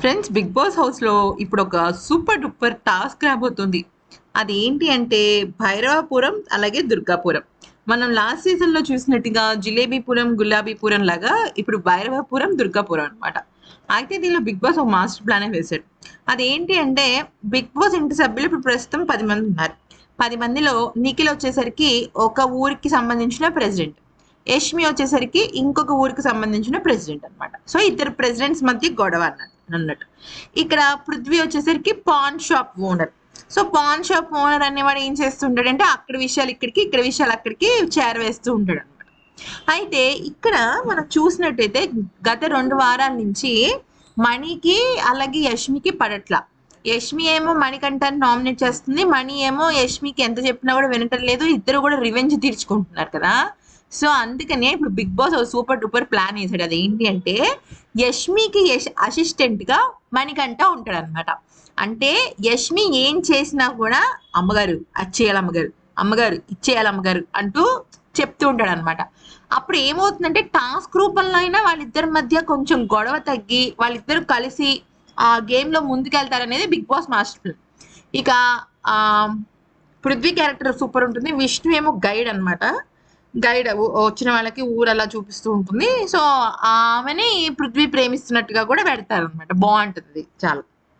Friends big boss హౌస్లో ఇప్పుడు ఒక సూపర్ డూపర్ టాస్క్ రాబోతుంది. అది ఏంటి అంటే భైరవపురం అలాగే దుర్గాపురం. మనం లాస్ట్ సీజన్లో చూసినట్టుగా జిలేబీపురం గులాబీపురం లాగా ఇప్పుడు భైరవపురం దుర్గాపురం అన్నమాట. అయితే దీనిలో బిగ్ బాస్ ఒక మాస్టర్ ప్లానే వేశాడు. అదేంటి అంటే బిగ్ బాస్ ఇంటి సభ్యులు ఇప్పుడు ప్రస్తుతం పది మంది ఉన్నారు. పది మందిలో నిఖిల్ వచ్చేసరికి ఒక ఊరికి సంబంధించిన ప్రెసిడెంట్. యష్మి వచ్చేసరికి ఇంకొక ఊరికి సంబంధించిన ప్రెసిడెంట్ అన్నమాట. సో ఇద్దరు ప్రెసిడెంట్స్ మధ్య గొడవ అన్నారు అన్నట్టు. ఇక్కడ పృథ్వీ వచ్చేసరికి paan shop owner so paan shop owner అనేవాడు ఏం చేస్తుంటాడంటే అక్కడ విషయాలు ఇక్కడికి ఇక్కడ విషయాలు అక్కడికి చేరవేస్తూ ఉంటాడు అనమాట అయితే ఇక్కడ మనం చూసినట్టయితే గత రెండు వారాల నుంచి మణికి అలాగే యష్మికి పడట్ల. యష్మి ఏమో మణికంఠాన్ని నామినేట్ చేస్తుంది మణి ఏమో యష్మికి ఎంత చెప్పినా కూడా వినటం లేదు ఇద్దరు కూడా రివెంజ్ తీర్చుకుంటున్నారు కదా. సో అందుకనే ఇప్పుడు బిగ్ బాస్ ఒక సూపర్ డూపర్ ప్లాన్ వేసాడు అది ఏంటి అంటే యష్మికి యశ్ అసిస్టెంట్గా మణికంఠ ఉంటాడు అనమాట అంటే యష్మి ఏం చేసినా కూడా అమ్మగారు అచ్చేయాలి అమ్మగారు అమ్మగారు ఇచ్చేయాలి అమ్మగారు అంటూ చెప్తూ ఉంటాడు అనమాట అప్పుడు ఏమవుతుందంటే టాస్క్ రూపంలో అయినా వాళ్ళిద్దరి మధ్య కొంచెం గొడవ తగ్గి వాళ్ళిద్దరు కలిసి ఆ గేమ్లో ముందుకెళ్తారనేది బిగ్ బాస్ మాస్టర్ ప్లాన్. ఇక ఆ పృథ్వీ క్యారెక్టర్ సూపర్ ఉంటుంది. విష్ణు ఏమో గైడ్ అనమాట గైడ్ వచ్చిన వాళ్ళకి ఊరు అలా చూపిస్తూ ఉంటుంది. సో ఆమెని పృథ్వీ ప్రేమిస్తున్నట్టుగా కూడా పెడతారు అనమాట బాగుంటుంది చాలా.